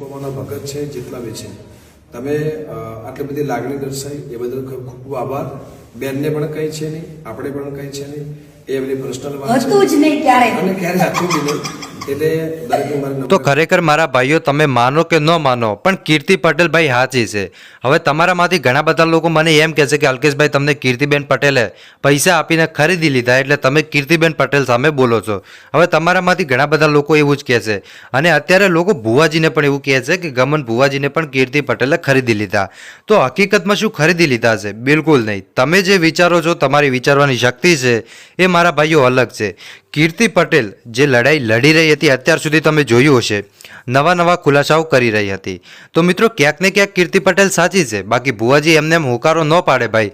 બાબાના ભગત છે, જેટલા બી છે. તમે આટલી બધી લાગણી દર્શાવી, એ બદલ ખૂબ ખૂબ આભાર. બેનને પણ કંઈ છે નહીં આપણે પણ કંઈ છે નહીં. એ એમની પર્સનલ વાત હતું જ નહીં ક્યારે અને ક્યારે હતું જ નહીં. તો ખરેખર મારા ભાઈઓ તમે માનો કે ન માનો પણ કીર્તિ પટેલ ભાઈ સાચી છે. હવે તમારામાંથી ઘણા બધા લોકો મને એમ કહે છે કે અલ્કેશભાઈ તમને કીર્તિબેન પટેલે પૈસા આપીને ખરીદી લીધા એટલે તમે કીર્તિબેન પટેલ સામે બોલો છો. હવે તમારામાંથી ઘણા બધા લોકો એવું જ કહે છે. અને અત્યારે લોકો ભુવાજીને પણ એવું કહે છે કે ગમન ભુવાજીને પણ કીર્તિ પટેલે ખરીદી લીધા. તો હકીકતમાં શું ખરીદી લીધા છે? બિલકુલ નહીં. તમે જે વિચારો છો, તમારી વિચારવાની શક્તિ છે, એ મારા ભાઈઓ અલગ છે. કીર્તિ પટેલ, જે લડાઈ લડી રહી હતી, અત્યાર સુધી તમે જોયું હશે. નવા નવા ખુલાસાઓ કરી રહી હતી. તો મિત્રો, ક્યાંક ને ક્યાંક કીર્તિ પટેલ સાચી છે. બાકી ભુવાજી એમને એમ હોકારો ન પાડે ભાઈ.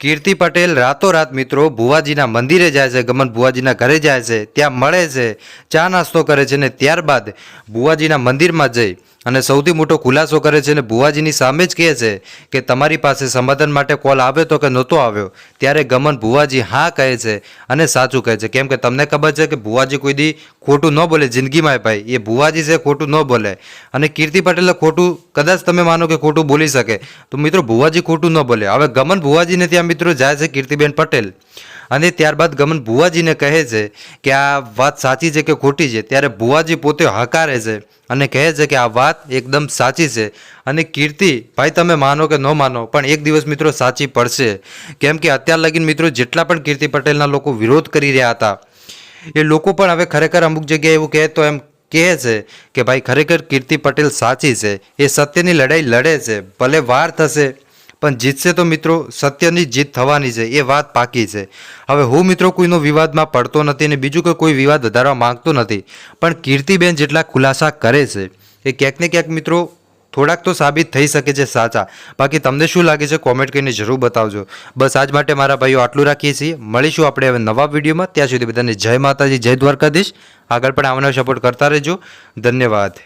કીર્તિ પટેલ રાતોરાત મિત્રો, ભુવાજીના મંદિરે જાય છે, ગમન ભુવાજીના ઘરે જાય છે, ત્યાં મળે છે, ચા નાસ્તો કરે છે ને ત્યારબાદ ભુવાજીના મંદિરમાં જઈ અને સૌથી મોટો ખુલાસો કરે છે અને ભુવાજીની સામે જ કહે છે કે તમારી પાસે સમાધાન માટે કોલ આવ્યો તો કે નહોતો આવ્યો, ત્યારે ગમન ભુવાજી હા કહે છે અને સાચું કહે છે. કેમ કે તમને ખબર છે કે ભુવાજી કોઈ દી ખોટું ન બોલે, જિંદગીમાં ભાઈ, એ ભુવાજી છે ખોટું ન બોલે. અને કીર્તિ પટેલે ખોટું, કદાચ તમે માનો કે ખોટું બોલી શકે. તો મિત્રો ભુવાજી ખોટું ન બોલે. હવે ગમન ભુવાજીને ત્યાં મિત્રો જાય છે કીર્તિબેન પટેલ. અને ત્યારબાદ ગમન ભુવાજીને કહે છે કે આ વાત સાચી છે કે ખોટી છે? ત્યારે ભુવાજી પોતે હકારે છે અને કહે છે કે આ વાત એકદમ સાચી છે. અને કીર્તિ, ભાઈ, તમે માનો કે ન માનો, પણ એક દિવસ મિત્રો સાચી પડશે. કેમ કે અત્યાર લગીન મિત્રો જેટલા પણ કીર્તિ પટેલના લોકો વિરોધ કરી રહ્યા હતા, એ લોકો પણ હવે ખરેખર અમુક જગ્યાએ એવું કહે તો એમ કહે છે કે, ભાઈ, ખરેખર કીર્તિ પટેલ સાચી છે. એ સત્યની લડાઈ લડે છે. ભલે વાર થશે પણ જીતશે તો મિત્રો સત્યની જીત થવાની છે, એ વાત પાકી છે. હવે હું મિત્રો કોઈનો વિવાદમાં પડતો નથી અને બીજું કે કોઈ વિવાદ વધારવા માંગતો નથી, પણ કીર્તિબેન જેટલા ખુલાસા કરે છે, એ ક્યાંક ને ક્યાંક મિત્રો થોડાક તો સાબિત થઈ શકે છે સાચા. બાકી તમને શું લાગે છે કોમેન્ટ કરીને જરૂર બતાવજો. બસ આજ માટે મારા ભાઈઓ આટલું રાખીએ છીએ. મળીશું આપણે હવે નવા વિડીયોમાં. ત્યાં સુધી બધાને જય માતાજી, જય દ્વારકાધીશ. આગળ પણ આવનાર સપોર્ટ કરતા રહેજો. ધન્યવાદ.